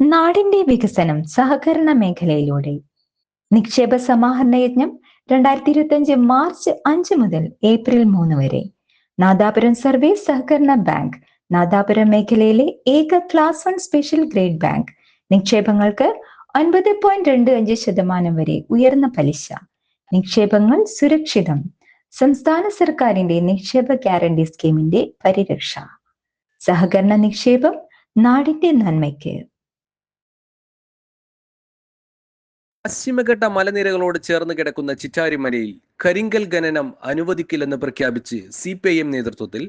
നാടിന്റെ വികസനം സഹകരണ മേഖലയിലൂടെ. നിക്ഷേപ സമാഹരണ യജ്ഞം രണ്ടായിരത്തി ഇരുപത്തി അഞ്ച് മാർച്ച് അഞ്ച് മുതൽ ഏപ്രിൽ മൂന്ന് വരെ. നാദാപുരം സർവീസ് സഹകരണ ബാങ്ക് നാദാപുരം മേഖലയിലെ ഏക class one special grade bank. നിക്ഷേപങ്ങൾക്ക് ഒൻപത് പോയിന്റ് രണ്ട് അഞ്ച് ശതമാനം വരെ ഉയർന്ന പലിശ. നിക്ഷേപങ്ങൾ സുരക്ഷിതം. സംസ്ഥാന സർക്കാരിന്റെ നിക്ഷേപ ഗ്യാരണ്ടി സ്കീമിന്റെ പരിരക്ഷ. സഹകരണ നിക്ഷേപം നാടിന്റെ നന്മയ്ക്ക്. പശ്ചിമഘട്ട മലനിരകളോട് ചേർന്ന് കിടക്കുന്ന ചിറ്റാരിമലയിൽ കരിങ്കൽ ഖനനം അനുവദിക്കില്ലെന്ന് പ്രഖ്യാപിച്ച് സി പി ഐ എം നേതൃത്വത്തിൽ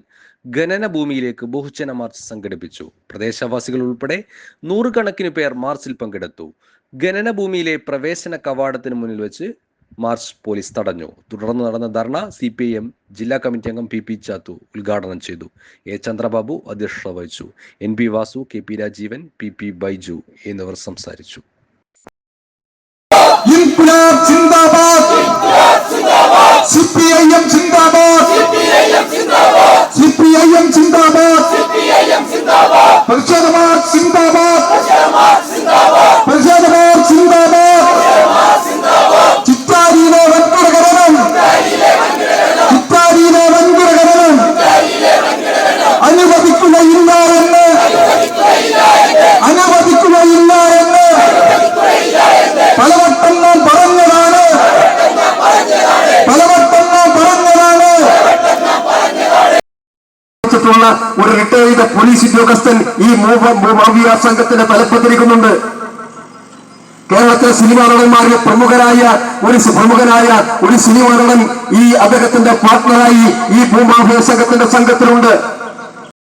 ഖനന ഭൂമിയിലേക്ക് ബഹുജന മാർച്ച് സംഘടിപ്പിച്ചു. പ്രദേശവാസികൾ ഉൾപ്പെടെ നൂറുകണക്കിന് പേർ മാർച്ചിൽ പങ്കെടുത്തു. ഖനന ഭൂമിയിലെ പ്രവേശന കവാടത്തിന് മുന്നിൽ വെച്ച് മാർച്ച് പോലീസ് തടഞ്ഞു. തുടർന്ന് നടന്ന ധർണ സി പി ഐ എം ജില്ലാ കമ്മിറ്റി അംഗം പി പി ചാത്തു ഉദ്ഘാടനം ചെയ്തു. എ ചന്ദ്രബാബു അധ്യക്ഷത വഹിച്ചു. N P Vasu K P Rajeevan P P Baiju എന്നിവർ സംസാരിച്ചു. ഇൻകുലാബ് സിന്ദാബാദ് സിപിഐഎം സിന്ദാബാദ് സിപിഐഎം സിന്ദാബാദ് ുള്ള ഒരു റിട്ടയർഡ് പോലീസ് ഉദ്യോഗസ്ഥൻ ഈ മാഫിയ സംഘത്തിന്റെ തലപ്പത്തിരിക്കുന്നുണ്ട്. കേരളത്തിലെ സിനിമാ നടന്മാരിൽ പ്രമുഖരായ ഒരു പ്രമുഖനായ ഒരു സിനിമാ നടൻ ഈ അദ്ദേഹത്തിന്റെ പാർട്ട്ണറായി ഈ ഭൂമാഫിയ സംഘത്തിന്റെ സംഘത്തിലുണ്ട്.